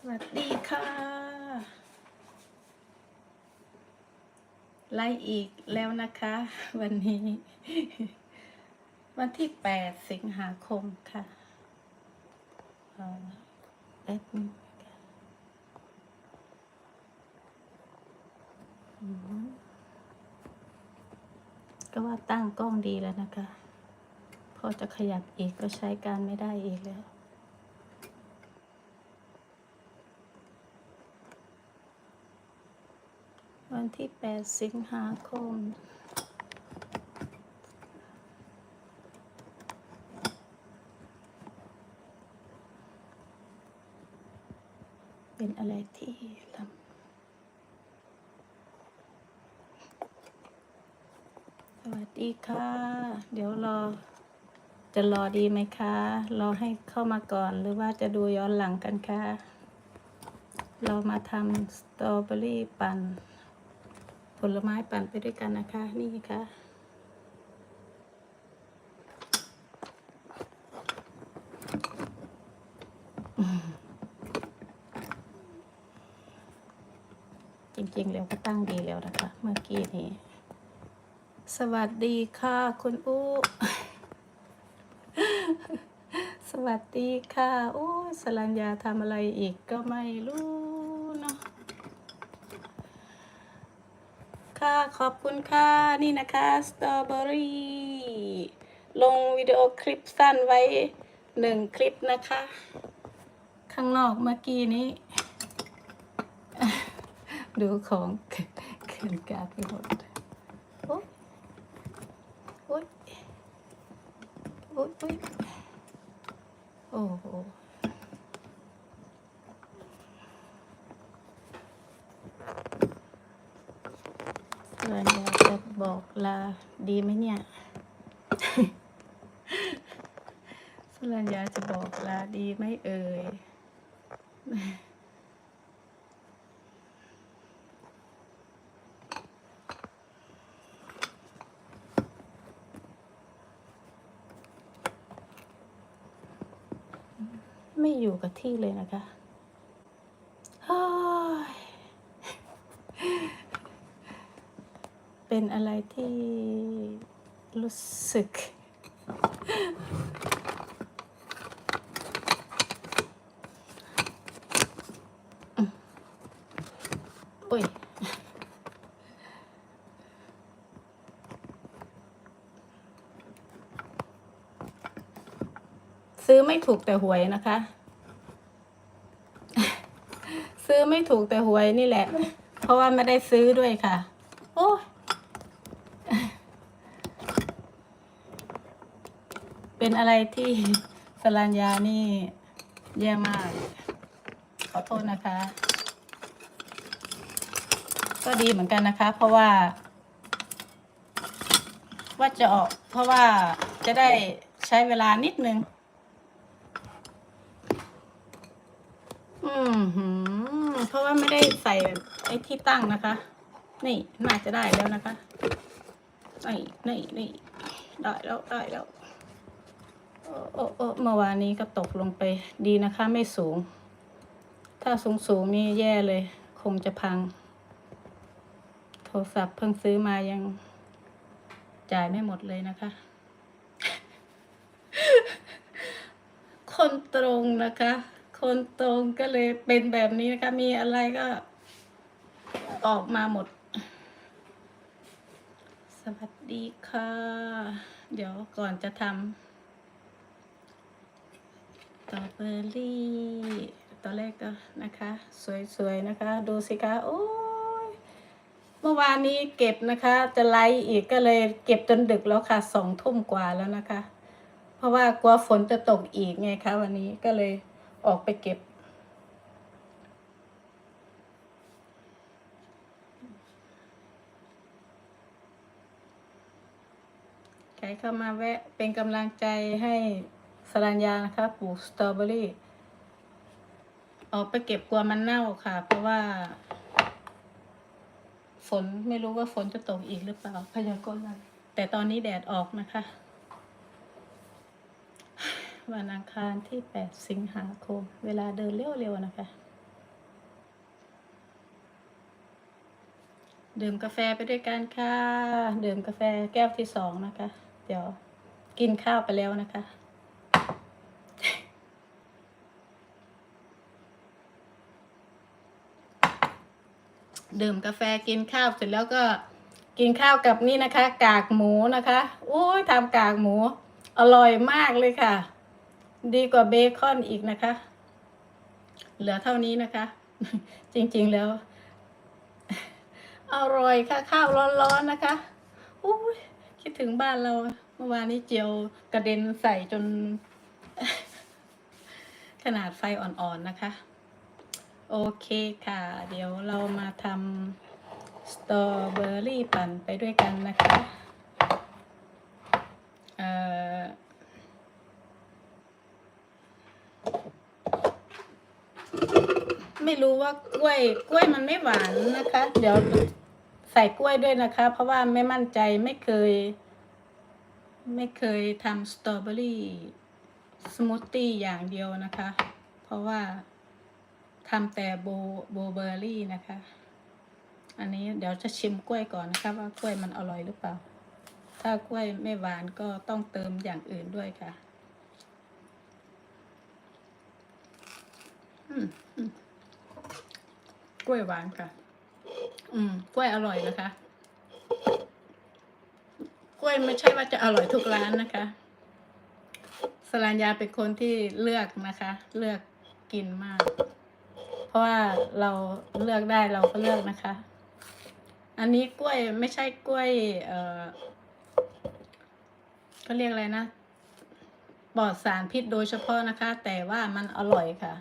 สวัสดีค่ะ ไล่อีกแล้วนะคะ วันนี้ วันที่8สิงหาคมค่ะเอ่อแป๊บนึงก็ว่าตั้งกล้องดีแล้วนะคะ พอจะขยับอีกก็ใช้การไม่ได้อีกแล้ว วันที่ 8 สิงหาคม เป็นอะไรที่ลำสวัสดีค่ะ เดี๋ยวรอ จะรอดีไหมคะ รอให้เข้ามาก่อนหรือว่าจะดูย้อนหลังกันคะเรามาทำสตรอเบอรี่ปั่น ผลไม้ปั่นไปด้วยกันนะคะ นี่ค่ะจริงๆ แล้วก็ตั้งดีแล้วนะคะ เมื่อกี้นี้ สวัสดีค่ะ คุณอู้สวัสดีค่ะโอ้สลัญญาทำอะไรอีกก็ไม่รู้เนาะ ค่ะ ขอบคุณค่ะ นี่นะคะสตรอเบอรี่ลงวิดีโอคลิปสั้นไว้หนึ่งคลิปนะคะ ข้างนอกเมื่อกี้นี้ ดูของเกินการไปหมดโอ๊ยโอ๊ยโอ๊ยโอ๊ยโอ้โห สรัญญาจะ บอกลาดีไหมเนี่ยสรัญญาจะบอกลาดีไหมเอ่ยไม่อยู่กับที่เลยนะคะเฮ้ย เป็นอะไรที่รู้สึก อุ้ยซื้อไม่ถูกแต่หวยนะคะ ซื้อไม่ถูกแต่หวยนี่แหละ เพราะว่าไม่ได้ซื้อด้วยค่ะ โอ้ย เป็นอะไรที่สลัญญานี่แย่มาก ขอโทษนะคะ ก็ดีเหมือนกันนะคะ เพราะว่า ว่าจะออก เพราะว่าจะได้ใช้เวลานิดนึง อืมเพราะว่าไม่ได้ใส่ไอ้ที่ตั้งนะคะ นี่น่าจะได้แล้วนะคะ นี่นี่นี่ได้แล้วได้แล้ว เมื่อวานนี้ก็ตกลงไปดีนะคะไม่สูง ถ้าสูงสูงนี่แย่เลย คงจะพัง โทรศัพท์เพิ่งซื้อมายังจ่ายไม่หมดเลยนะคะ คนตรงนะคะ คนตรงก็เลยเป็นแบบนี้นะคะ มีอะไรก็ออกมาหมด สวัสดีค่ะ เดี๋ยวก่อนจะทำ ตรอเบอรี่ตอนแรกก็นะคะ สวยๆนะคะ ดูสิคะโอ้ยเมื่อวานนี้เก็บนะคะ จะไลฟ์อีกก็เลยเก็บจนดึกแล้วค่ะสองทุ่มกว่าแล้วนะคะ เพราะว่ากลัวฝนจะตกอีกไงคะวันนี้ก็เลยออกไปเก็บใครเข้ามาแวะเป็นกำลังใจให้ สรัญญานะคะปลูกสตรอเบอรี่ออกไปเก็บกลัวมันเน่าค่ะ เพราะว่า ฝนไม่รู้ว่าฝนจะตกอีกหรือเปล่าพยากรณ์แต่ตอนนี้แดดออกนะคะ วันอังคารที่ 8 สิงหาคม เวลาเดินเร็วๆนะคะ ดื่มกาแฟไปด้วยกันค่ะ ดื่มกาแฟแก้วที่สองนะคะ เดี๋ยวกินข้าวไปแล้วนะคะ ดื่มกาแฟกินข้าวเสร็จแล้วก็กินข้าวกับนี่นะคะ กากหมูนะคะโอ้ยทำกากหมู อร่อยมากเลยค่ะ ดีกว่าเบคอนอีกนะคะ เหลือเท่านี้นะคะ จริงๆแล้ว อร่อยค่ะข้าวร้อนๆนะคะอุ้ยคิดถึงบ้านเราเมื่อวานนี้เจียวกระเด็นใส่จน ขนาดไฟอ่อนๆนะคะ โอเคค่ะ เดี๋ยวเรามาทำสตรอเบอรี่ปั่นไปด้วยกันนะคะเอ่อไม่รู้ว่ากล้วยกล้วยมันไม่หวานนะคะ เดี๋ยวใส่กล้วยด้วยนะคะ เพราะว่าไม่มั่นใจไม่เคย ไม่เคยทำสตรอเบอรี่สมูทตี้อย่างเดียวนะคะ เพราะว่า ทำแต่โบโบเบอร์รี่นะคะ อันนี้เดี๋ยวจะชิมกล้วยก่อนนะคะว่ากล้วยมันอร่อยหรือเปล่า ถ้ากล้วยไม่หวานก็ต้องเติมอย่างอื่นด้วยค่ะ อืมกล้วยหวานค่ะ อืม กล้วยอร่อยนะคะ กล้วยไม่ใช่ว่าจะอร่อยทุกร้านนะคะสรัญญาเป็นคนที่เลือกนะคะ เลือกกินมาก เพราะว่าเราเลือกได้เราก็เลือกนะคะ อันนี้กล้วยไม่ใช่กล้วย เอ่อเขาเรียกอะไรนะปลอดสารพิษโดยเฉพาะนะคะ แต่ว่ามันอร่อยค่ะ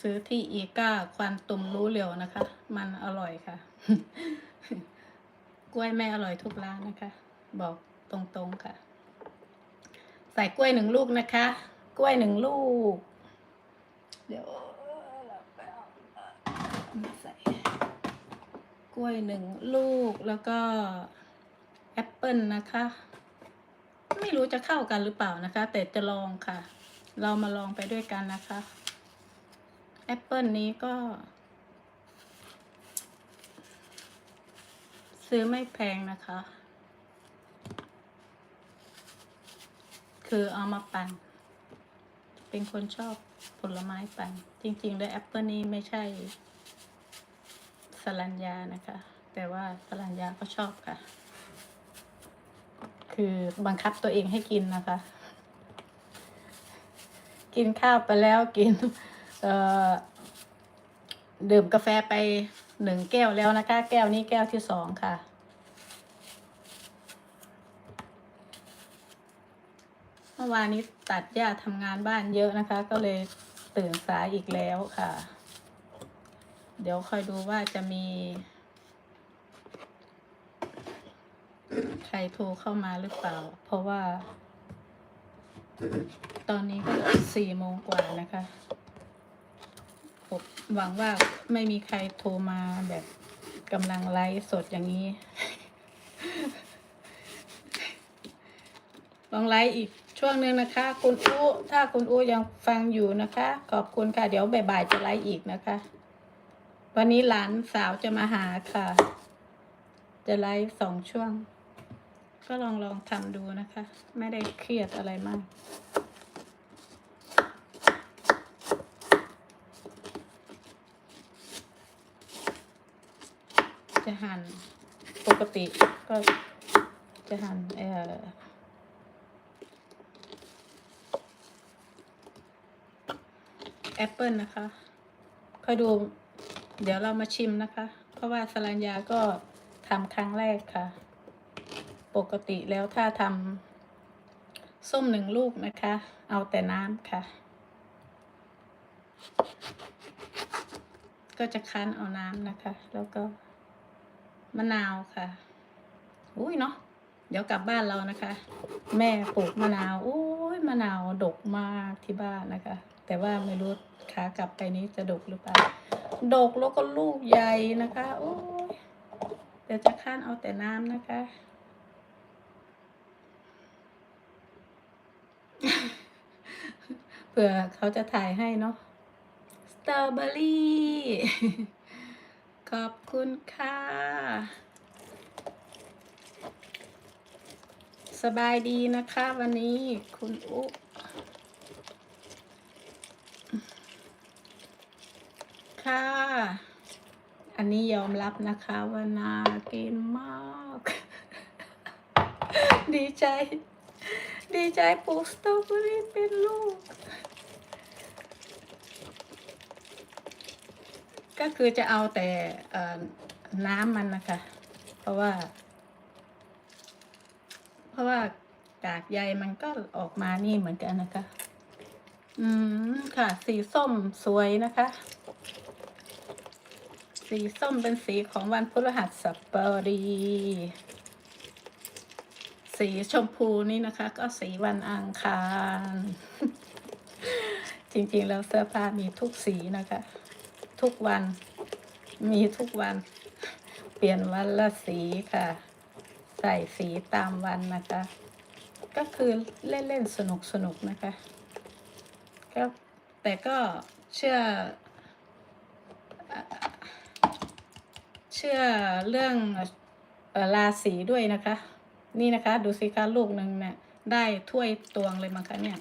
ซื้อที่อีก้าควันตุ่มรู้เร็วนะคะ มันอร่อยค่ะ กล้วยไม่อร่อยทุกร้านนะคะ บอกตรงๆค่ะ ใส่กล้วยหนึ่งลูกนะคะ กล้วยหนึ่งลูก เดี๋ยวเราไปเอามาใส่ กล้วยหนึ่งลูกแล้วก็แอปเปิลนะคะ ไม่รู้จะเข้ากันหรือเปล่านะคะ แต่จะลองค่ะ เรามาลองไปด้วยกันนะคะแอปเปิลนี้ก็ ซื้อไม่แพงนะคะ คือเอามาปั่นเป็นคนชอบผลไม้ปั่นจริงๆแล้วแอปเปิลนี้ไม่ใช่ สลัญญานะคะ แต่ว่าสลัญญาก็ชอบค่ะ คือบังคับตัวเองให้กินนะคะ กินข้าวไปแล้วกินเอ่อดื่มกาแฟไปหนึ่งแก้วแล้วนะคะ แก้วนี้แก้วที่สองค่ะเมื่อวานนี้ตัดหญ้าทำงานบ้านเยอะนะคะ ก็เลยตื่นสายอีกแล้วค่ะ เดี๋ยวคอยดูว่าจะมี ใครโทรเข้ามาหรือเปล่า เพราะว่า ตอนนี้ก็สี่โมงกว่านะคะผมหวังว่าไม่มีใครโทรมาแบบกำลังไลฟ์สดอย่างนี้ ลองไลฟ์อีกช่วงหนึ่งนะคะ คุณอู้ถ้าคุณอู้ยังฟังอยู่นะคะ ขอบคุณค่ะ เดี๋ยวบ่ายๆจะไลฟ์อีกนะคะ วันนี้หลานสาวจะมาหาค่ะ จะไลฟ์สองช่วง ก็ลองลองทำดูนะคะ ไม่ได้เครียดอะไรมาก จะหั่นปกติก็จะหั่นเอ่อแอปเปิลนะคะคอยดู เดี๋ยวเรามาชิมนะคะ เพราะว่าสลัญญาก็ทำครั้งแรกค่ะ ปกติแล้วถ้าทำส้มหนึ่งลูกนะคะ เอาแต่น้ำค่ะ ก็จะคั้นเอาน้ำนะคะ แล้วก็มะนาวค่ะอุ้ยเนาะเดี๋ยวกลับบ้านเรานะคะ แม่ปลูกมะนาวอุ้ยมะนาวดกมากที่บ้านนะคะ แต่ว่าไม่รู้ขากลับไปนี้จะดกหรือเปล่า ดกแล้วก็ลูกใหญ่นะคะ โอ้ยเดี๋ยวจะคั้นเอาแต่น้ำนะคะ เผื่อเขาจะถ่ายให้เนาะ สตรอเบอรี่ ขอบคุณค่ะ สบายดีนะคะวันนี้คุณอุ๊ ค่ะ อันนี้ยอมรับนะคะว่าน่ากินมาก ดีใจ ดีใจปลูกสตรอเบอรี่เป็นลูก ก็คือจะเอาแต่น้ำมันนะคะ เพราะว่า เพราะว่ากากใยมันก็ออกมานี่เหมือนกันนะคะ อืม ค่ะ สีส้มสวยนะคะ สีส้มเป็นสีของวันพฤหัสบดี สีชมพูนี่นะคะ ก็สีวันอังคาร จริงๆแล้วเสื้อผ้ามีทุกสีนะคะ ทุกวัน มีทุกวัน เปลี่ยนวันละสีค่ะ ใส่สีตามวันนะคะ ก็คือเล่นๆสนุกสนุกๆนะคะก็แต่ก็เชื่อเอ่อ เชื่อเรื่องราศีด้วยนะคะ นี่นะคะ ดูสิคะลูกหนึ่งเนี่ยได้ถ้วยตวงเลยมั้งคะเนี่ย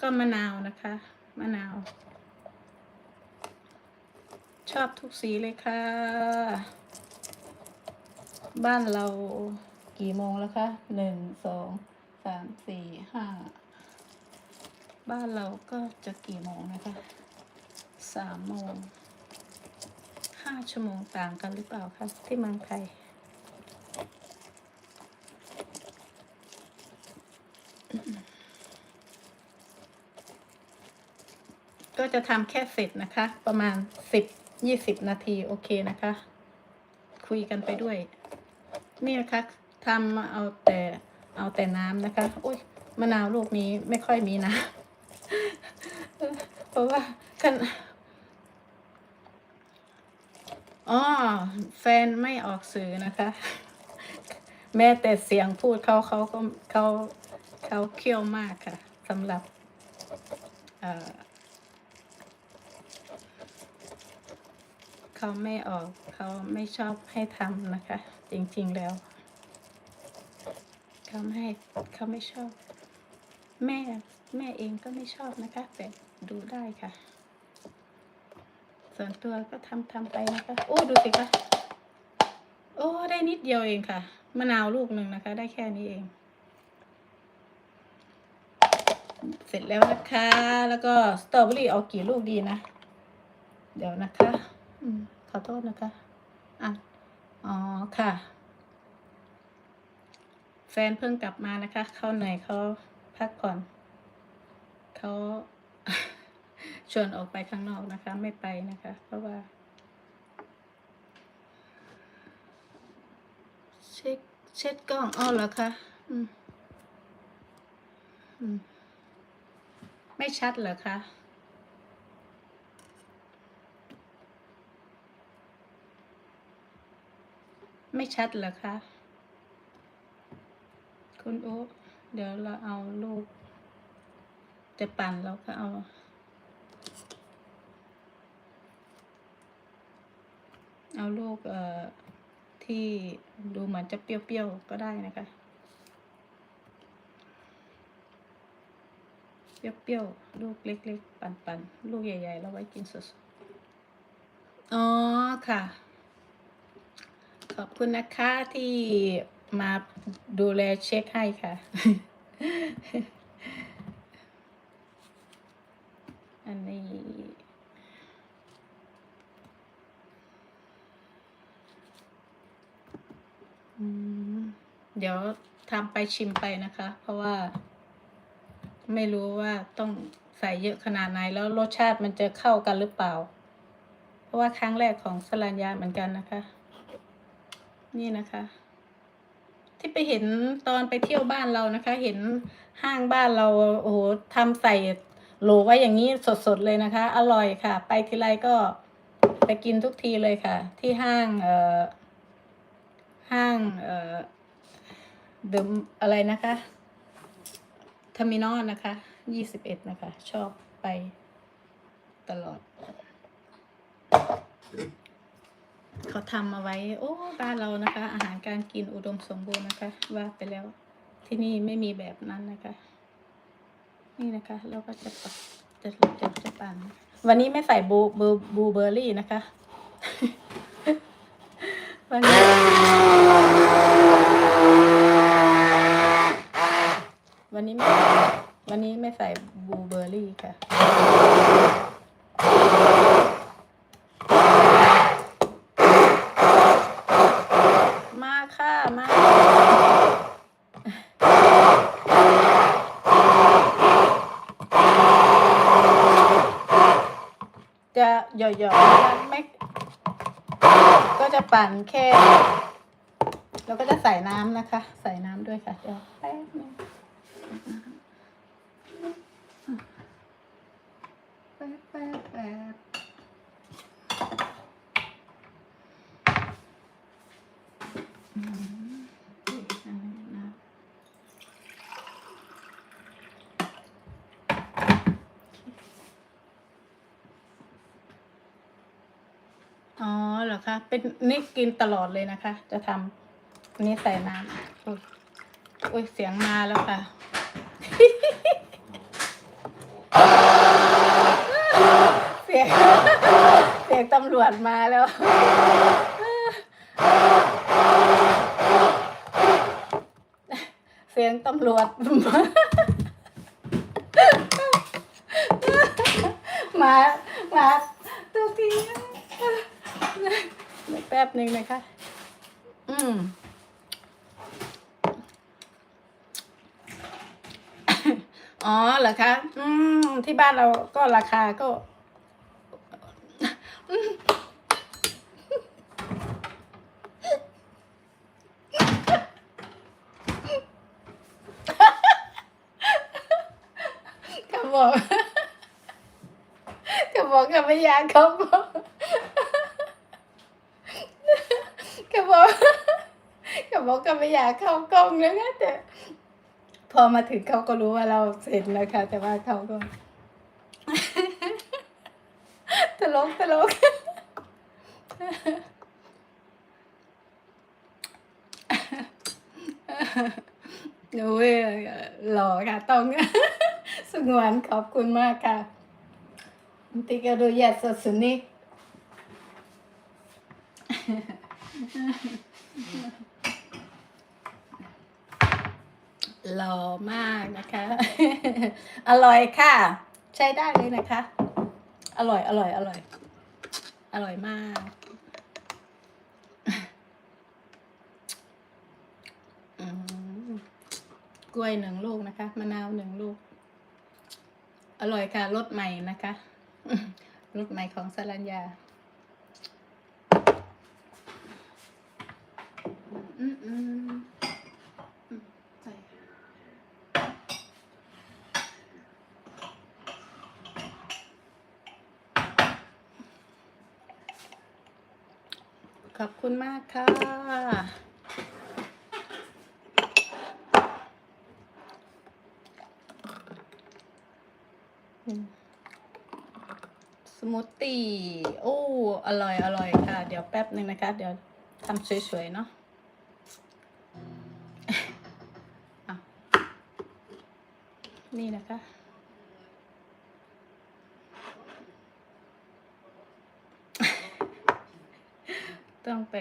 ก็มะนาวนะคะ มะนาว ชอบทุกสีเลยค่ะ บ้านเรากี่โมงแล้วคะหนึ่งสองสามสี่ห้าบ้านเราก็จะกี่โมงนะคะสามโมง ห้าชั่วโมงต่างกันหรือเปล่าคะที่เมืองไทยก็จะทำแค่เสร็จนะคะ ประมาณสิบยี่สิบนาที โอเคนะคะ คุยกันไปด้วย นี่นะคะทำเอาแต่เอาแต่น้ำนะคะโอ้ยมะนาวลูกนี้ไม่ค่อยมีน้ำเพราะว่ากัน อ๋อแฟนไม่ออกสื่อนะคะ แม้แต่เสียงพูดเขาเขาก็เขาเขาเคี่ยวมากค่ะสำหรับเออเขาไม่ออกเขาไม่ชอบให้ทำนะคะ จริง ๆแล้วเขาไม่เขาไม่ชอบ แม่แม่เองก็ไม่ชอบนะคะ แต่ดูได้ค่ะ ส่วนตัวก็ทำทำไปนะคะ โอ้ดูสิคะโอ้ได้นิดเดียวเองค่ะ มะนาวลูกหนึ่งนะคะ ได้แค่นี้เอง เสร็จแล้วนะคะ แล้วก็สตรอเบอรี่เอากี่ลูกดีนะ เดี๋ยวนะคะอืมขอโทษนะคะอะอ๋อค่ะ แฟนเพิ่งกลับมานะคะ เขาเหนื่อยเขาพักผ่อนเขา ชวนออกไปข้างนอกนะคะ ไม่ไปนะคะ เพราะว่า เช็คเช็ดกล้องอ้อเหรอคะอืมอืมไม่ชัดเหรอคะไม่ชัดเหรอคะคุณโอ๊คเดี๋ยวเราเอาลูกจะปั่นเราก็เอา เอาลูกเอ่อที่ดูเหมือนจะเปรี้ยวๆก็ได้นะคะ เปรี้ยวๆลูกเล็กๆ ปั่นๆ ลูกใหญ่ๆ เราไว้กินสดๆ อ๋อค่ะ ขอบคุณนะคะที่มาดูแลเช็คให้ค่ะ อันนี้ อืม เดี๋ยวทำไปชิมไปนะคะ เพราะว่า ไม่รู้ว่าต้องใส่เยอะขนาดไหนแล้วรสชาติมันจะเข้ากันหรือเปล่า เพราะว่าครั้งแรกของสลัญญาเหมือนกันนะคะ นี่นะคะ ที่ไปเห็นตอนไปเที่ยวบ้านเรานะคะ เห็นห้างบ้านเราโอ้โหทำใส่โหลไว้อย่างนี้สดๆเลยนะคะ อร่อยค่ะ ไปทีไรก็ไปกินทุกทีเลยค่ะ ที่ห้างเอ่อ ห้างเอ่อเดมอะไรนะคะเทอร์มินอลนะคะยี่สิบเอ็ดนะคะ ชอบไปตลอด เขาทำมาไว้ โอ้บ้านเรานะคะ อาหารการกินอุดมสมบูรณ์นะคะ ว่าไปแล้วที่นี่ไม่มีแบบนั้นนะคะ นี่นะคะเราก็จะปักจะจะจะปั่นวันนี้ไม่ใส่บูบูบลูเบอร์รี่นะคะ วันนี้วันนี้ไม่วันนี้ไม่ใส่บลูเบอร์รี่ค่ะ มาค่ะ มา จะหย่อๆนะ จะปั่นแค่แล้วก็จะใส่น้ำนะคะ ใส่น้ำด้วยค่ะเดี๋ยวแป๊บนึงแป๊บแป๊บแป๊บอืมอีกอันหนึ่งนะ อคะ เป็นนี่กินตลอดเลยนะคะ จะทำอันนี้ใส่น้ำอุ้ยเสียงมาแล้วค่ะเสียงเสียงตำรวจมาแล้วเสียงตำรวจมามา แป๊บหนึ่งนะคะ อืมอ๋อเหรอคะ อืม ที่บ้านเราก็ราคาก็ก็บอกก็บอกกับไม่ยากเขาบอกก็ บอกก็ไม่อยากเข้ากล้องแล้วนะแต่พอมาถึงเขาก็รู้ว่าเราเสร็จแล้วค่ะ แต่ว่าเขาก็ตลกตลกโอ้ยหล่อค่ะต้องสงวนขอบคุณมากค่ะติกาดูยาสดสุนิก หล่อมากนะคะ อร่อยค่ะ ใช้ได้เลยนะคะ อร่อยอร่อยอร่อย อร่อยมาก กล้วยหนึ่งลูกนะคะ มะนาวหนึ่งลูก อร่อยค่ะรสใหม่นะคะรสใหม่ของสรัญญาอืมอืมอืมใส่ขอบ คุณมากค่ะ สมูทตี้ โอ้ อร่อย อร่อยค่ะ เดี๋ยวแป๊บหนึ่งนะคะ เดี๋ยวทำสวย ๆ เนาะอะนี่นะคะ ต้องไป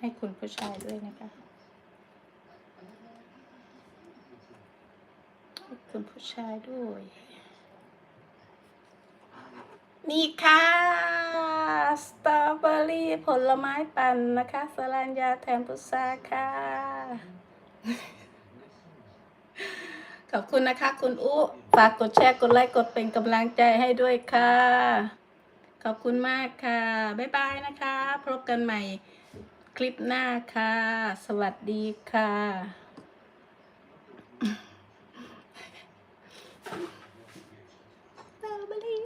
ให้คุณผู้ชายด้วยนะคะ ให้คุณผู้ชายด้วย นี่ค่ะสตรอเบอรี่ผลไม้ปั่นนะคะสลัญญาแถมพุทราค่ะ ขอบคุณนะคะ คุณอุฝากกดแชร์กดไลค์กดเป็นกำลังใจให้ด้วยค่ะ ขอบคุณมากค่ะ บ๊ายบายนะคะ พบกันใหม่ ลิปหน้าค่ะ สวัสดีค่ะสตรอเบอรี